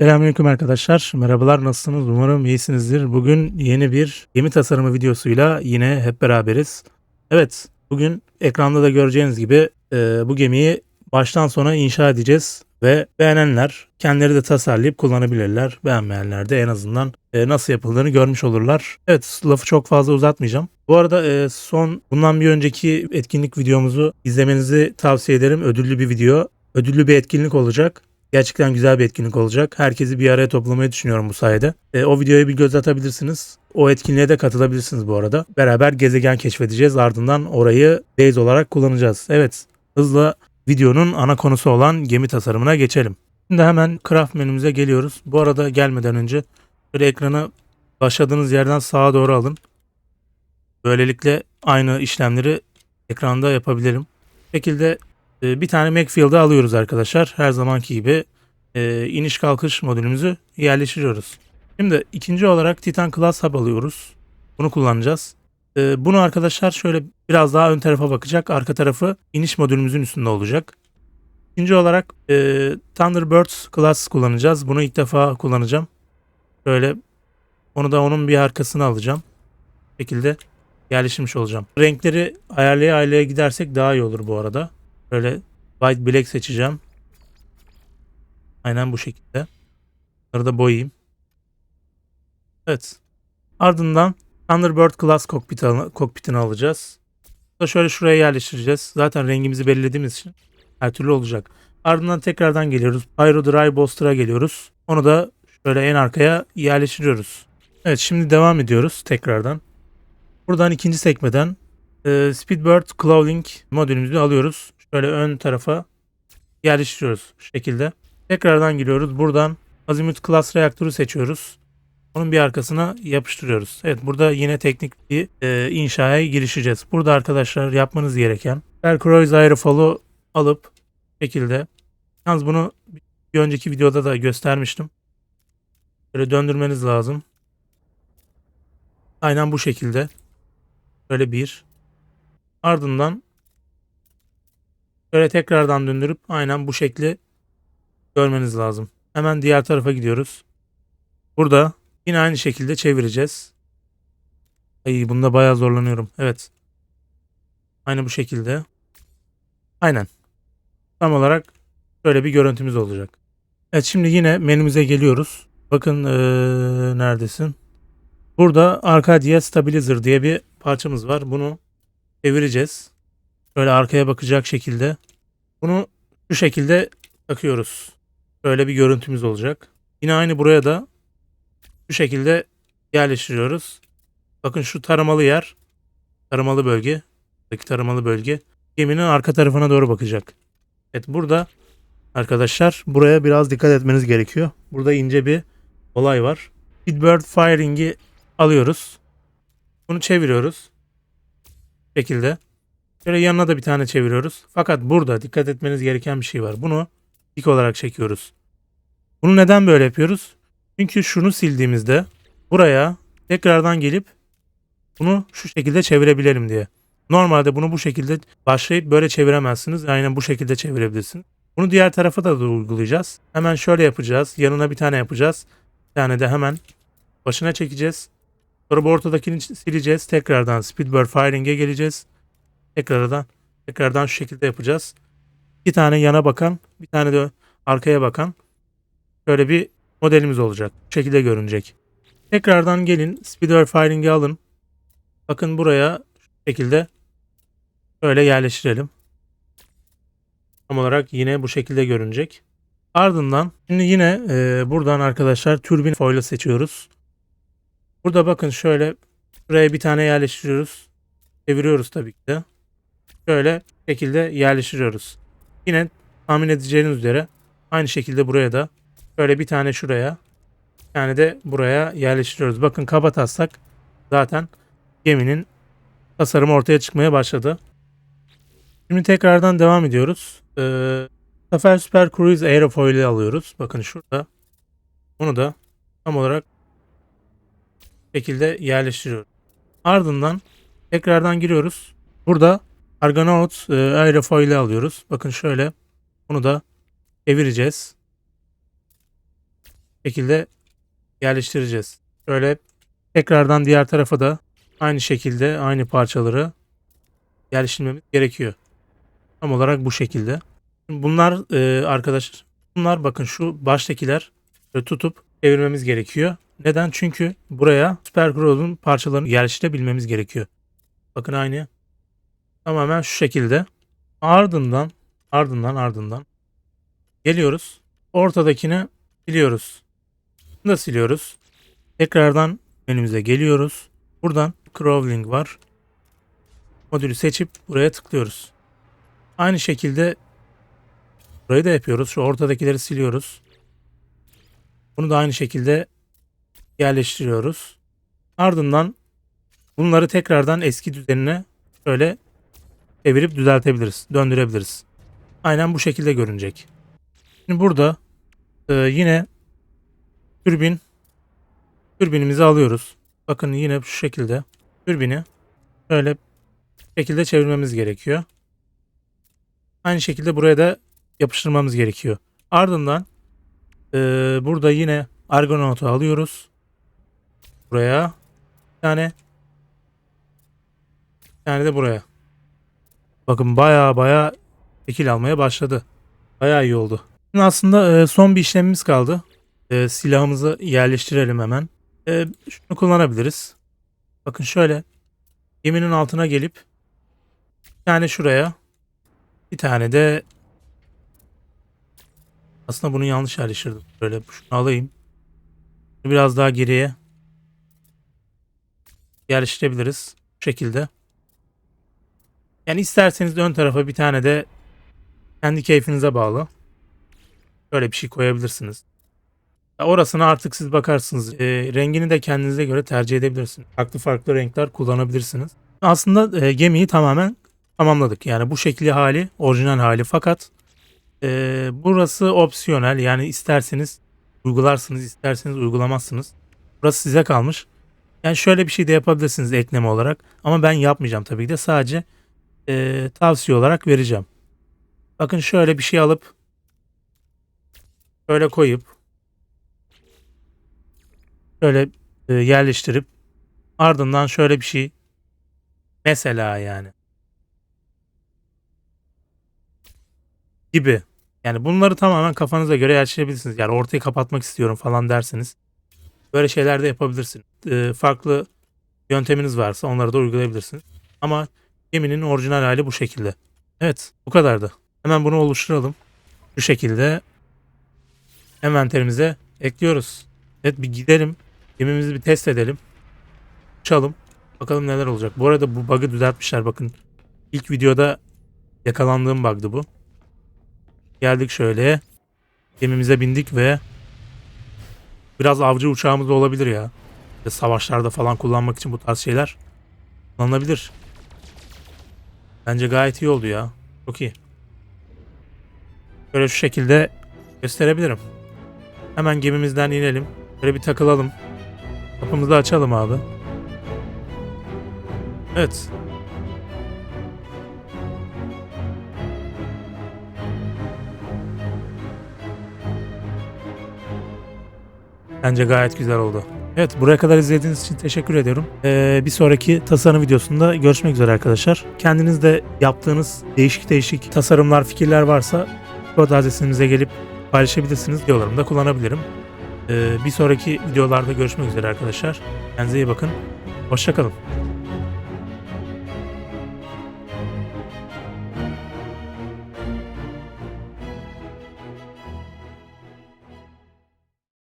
Selamünaleyküm arkadaşlar. Merhabalar nasılsınız? Umarım iyisinizdir. Bugün yeni bir gemi tasarımı videosuyla yine hep beraberiz. Evet, bugün ekranda da göreceğiniz gibi e, bu gemiyi baştan sona inşa edeceğiz ve beğenenler kendileri de tasarlayıp kullanabilirler. Beğenmeyenler de en azından e, nasıl yapıldığını görmüş olurlar. Evet, lafı çok fazla uzatmayacağım. Bu arada e, son bundan bir önceki etkinlik videomuzu izlemenizi tavsiye ederim. Ödüllü bir video. Ödüllü bir etkinlik olacak. Gerçekten güzel bir etkinlik olacak. Herkesi bir araya toplamayı düşünüyorum bu sayede. E, o videoya bir göz atabilirsiniz. O etkinliğe de katılabilirsiniz bu arada. Beraber gezegen keşfedeceğiz. Ardından orayı base olarak kullanacağız. Evet hızla videonun ana konusu olan gemi tasarımına geçelim. Şimdi hemen craft menümüze geliyoruz. Bu arada gelmeden önce şöyle ekranı başladığınız yerden sağa doğru alın. Böylelikle aynı işlemleri ekranda yapabilirim. Bu şekilde e, bir tane Macfield'ı alıyoruz arkadaşlar. Her zamanki gibi e, iniş kalkış modülümüzü yerleştiriyoruz. Şimdi ikinci olarak Titan Class Hub alıyoruz. Bunu kullanacağız. E, bunu arkadaşlar şöyle biraz daha ön tarafa bakacak. Arka tarafı iniş modülümüzün üstünde olacak. İkinci olarak e, Thunderbird Class kullanacağız. Bunu ilk defa kullanacağım. Böyle onu da onun bir arkasına alacağım. Bu şekilde yerleştirmiş olacağım. Renkleri ayarlaya ayarlaya gidersek daha iyi olur bu arada. Böyle white black seçeceğim. Aynen bu şekilde. Bunları da boyayayım. Evet. Ardından Thunderbird Class cockpit al- cockpit'ini alacağız. Da şöyle şuraya yerleştireceğiz. Zaten rengimizi belirlediğimiz için her türlü olacak. Ardından tekrardan geliyoruz. Pyro Dry Bolster'a geliyoruz. Onu da şöyle en arkaya yerleştiriyoruz. Evet şimdi devam ediyoruz tekrardan. Buradan ikinci sekmeden e, Speedbird Clothing modülümüzü alıyoruz. Şöyle ön tarafa yerleştiriyoruz şu şekilde. Tekrardan giriyoruz. Buradan Azimuth Class reaktörü seçiyoruz. Onun bir arkasına yapıştırıyoruz. Evet burada yine teknik bir e, inşaya girişeceğiz. Burada arkadaşlar yapmanız gereken Percroise Aerofal'u alıp bu şekilde yalnız bunu bir önceki videoda da göstermiştim. Böyle döndürmeniz lazım. Aynen bu şekilde. Böyle bir. Ardından Böyle tekrardan döndürüp aynen bu şekli görmeniz lazım. Hemen diğer tarafa gidiyoruz. Burada yine aynı şekilde çevireceğiz. Ay bunda bayağı zorlanıyorum. Evet. Aynı bu şekilde. Aynen. Tam olarak böyle bir görüntümüz olacak. Evet şimdi yine menümüze geliyoruz. Bakın ee, neredesin? Burada Arcadia Stabilizer diye bir parçamız var. Bunu çevireceğiz. Böyle arkaya bakacak şekilde. Bunu şu şekilde takıyoruz. Böyle bir görüntümüz olacak. Yine aynı buraya da şu şekilde yerleştiriyoruz. Bakın şu taramalı yer, taramalı bölge, buradaki taramalı bölge geminin arka tarafına doğru bakacak. Evet burada arkadaşlar buraya biraz dikkat etmeniz gerekiyor. Burada ince bir olay var. Speedbird Firing'i alıyoruz. Bunu çeviriyoruz. Bu şekilde. Şöyle yanına da bir tane çeviriyoruz. Fakat burada dikkat etmeniz gereken bir şey var. Bunu dik olarak çekiyoruz. Bunu neden böyle yapıyoruz? Çünkü şunu sildiğimizde buraya tekrardan gelip bunu şu şekilde çevirebilelim diye. Normalde bunu bu şekilde başlayıp böyle çeviremezsiniz. Aynen bu şekilde çevirebilirsiniz. Bunu diğer tarafa da uygulayacağız. Hemen şöyle yapacağız. Yanına bir tane yapacağız. Bir tane de hemen başına çekeceğiz. Sonra bu ortadakini sileceğiz. Tekrardan Speedbird Firing'e geleceğiz. Tekrardan tekrardan şu şekilde yapacağız. İki tane yana bakan, bir tane de arkaya bakan böyle bir modelimiz olacak. Bu şekilde görünecek. Tekrardan gelin Speedway Firing'i alın. Bakın buraya şu şekilde böyle yerleştirelim. Tam olarak yine bu şekilde görünecek. Ardından şimdi yine e, buradan arkadaşlar türbin foil'ı seçiyoruz. Burada bakın şöyle buraya bir tane yerleştiriyoruz. Çeviriyoruz tabii ki de şöyle şekilde yerleştiriyoruz. Yine tahmin edeceğiniz üzere aynı şekilde buraya da şöyle bir tane şuraya bir tane de buraya yerleştiriyoruz. Bakın kaba taslak zaten geminin tasarımı ortaya çıkmaya başladı. Şimdi tekrardan devam ediyoruz. Ee, Sefer Super Cruise Aerofoil'i alıyoruz. Bakın şurada. Onu da tam olarak şekilde yerleştiriyoruz. Ardından tekrardan giriyoruz. Burada Argonaut e, aerofoil'i alıyoruz. Bakın şöyle. Bunu da çevireceğiz. şekilde yerleştireceğiz. Şöyle tekrardan diğer tarafa da aynı şekilde aynı parçaları yerleştirmemiz gerekiyor. Tam olarak bu şekilde. Şimdi Bunlar e, arkadaşlar bunlar bakın şu baştakiler tutup çevirmemiz gerekiyor. Neden? Çünkü buraya Super Crow'un parçalarını yerleştirebilmemiz gerekiyor. Bakın aynı. Tamamen şu şekilde. Ardından ardından ardından geliyoruz. Ortadakini siliyoruz. Bunu da siliyoruz. Tekrardan menümüze geliyoruz. Buradan Crawling var. Modülü seçip buraya tıklıyoruz. Aynı şekilde burayı da yapıyoruz. Şu ortadakileri siliyoruz. Bunu da aynı şekilde yerleştiriyoruz. Ardından bunları tekrardan eski düzenine şöyle çevirip düzeltebiliriz. Döndürebiliriz. Aynen bu şekilde görünecek. Şimdi burada e, yine türbin türbinimizi alıyoruz. Bakın yine şu şekilde türbini şöyle şekilde çevirmemiz gerekiyor. Aynı şekilde buraya da yapıştırmamız gerekiyor. Ardından e, burada yine Argonaut'u alıyoruz. Buraya bir tane bir tane de buraya. Bakın baya baya şekil almaya başladı. Baya iyi oldu. Şimdi aslında e, son bir işlemimiz kaldı. E, silahımızı yerleştirelim hemen. E, şunu kullanabiliriz. Bakın şöyle geminin altına gelip bir tane şuraya bir tane de aslında bunu yanlış yerleştirdim. Böyle şunu alayım. Biraz daha geriye yerleştirebiliriz. Bu şekilde. Yani isterseniz ön tarafa bir tane de kendi keyfinize bağlı. Böyle bir şey koyabilirsiniz. Ya Orasına artık siz bakarsınız. E, rengini de kendinize göre tercih edebilirsiniz. Farklı farklı renkler kullanabilirsiniz. Aslında e, gemiyi tamamen tamamladık. Yani bu şekli hali orijinal hali fakat e, burası opsiyonel. Yani isterseniz uygularsınız isterseniz uygulamazsınız. Burası size kalmış. Yani şöyle bir şey de yapabilirsiniz ekleme olarak. Ama ben yapmayacağım tabii ki de sadece e, tavsiye olarak vereceğim. Bakın şöyle bir şey alıp şöyle koyup şöyle e, yerleştirip ardından şöyle bir şey mesela yani gibi. Yani bunları tamamen kafanıza göre yerleştirebilirsiniz. Yani ortayı kapatmak istiyorum falan derseniz böyle şeyler de yapabilirsiniz. E, farklı yönteminiz varsa onları da uygulayabilirsiniz. Ama geminin orijinal hali bu şekilde. Evet bu kadardı. Hemen bunu oluşturalım. Şu şekilde envanterimize ekliyoruz. Evet bir gidelim. Gemimizi bir test edelim. Uçalım. Bakalım neler olacak. Bu arada bu bug'ı düzeltmişler bakın. İlk videoda yakalandığım bug'dı bu. Geldik şöyle. Gemimize bindik ve biraz avcı uçağımız da olabilir ya. Savaşlarda falan kullanmak için bu tarz şeyler kullanılabilir. Bence gayet iyi oldu ya. Çok iyi. Böyle şu şekilde gösterebilirim. Hemen gemimizden inelim. Böyle bir takılalım. Kapımızı açalım abi. Evet. Bence gayet güzel oldu. Evet buraya kadar izlediğiniz için teşekkür ediyorum. Ee, bir sonraki tasarım videosunda görüşmek üzere arkadaşlar. Kendiniz de yaptığınız değişik değişik tasarımlar, fikirler varsa Kod adresimize gelip paylaşabilirsiniz. Videolarımda kullanabilirim. Ee, bir sonraki videolarda görüşmek üzere arkadaşlar. Kendinize iyi bakın. Hoşçakalın.